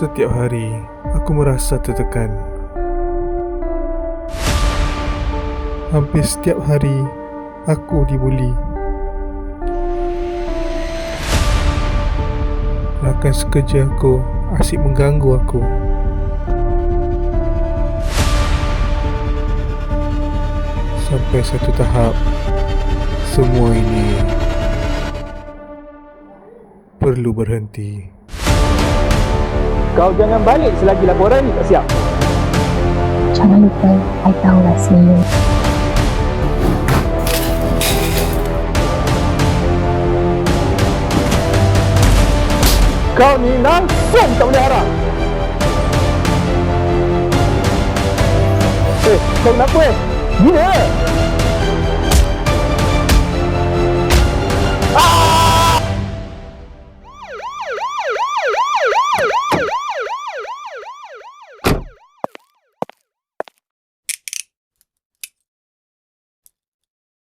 Setiap hari aku merasa tertekan. Hampir setiap hari aku dibuli. Rakan sekerja aku asyik mengganggu aku. Sampai satu tahap semua ini perlu berhenti. Kau jangan balik selagi laporan ni tak siap. Jangan lupa, I tahu rahsia. Kau ni langsung tak boleh harap. Eh, kau kenapa eh? Gila!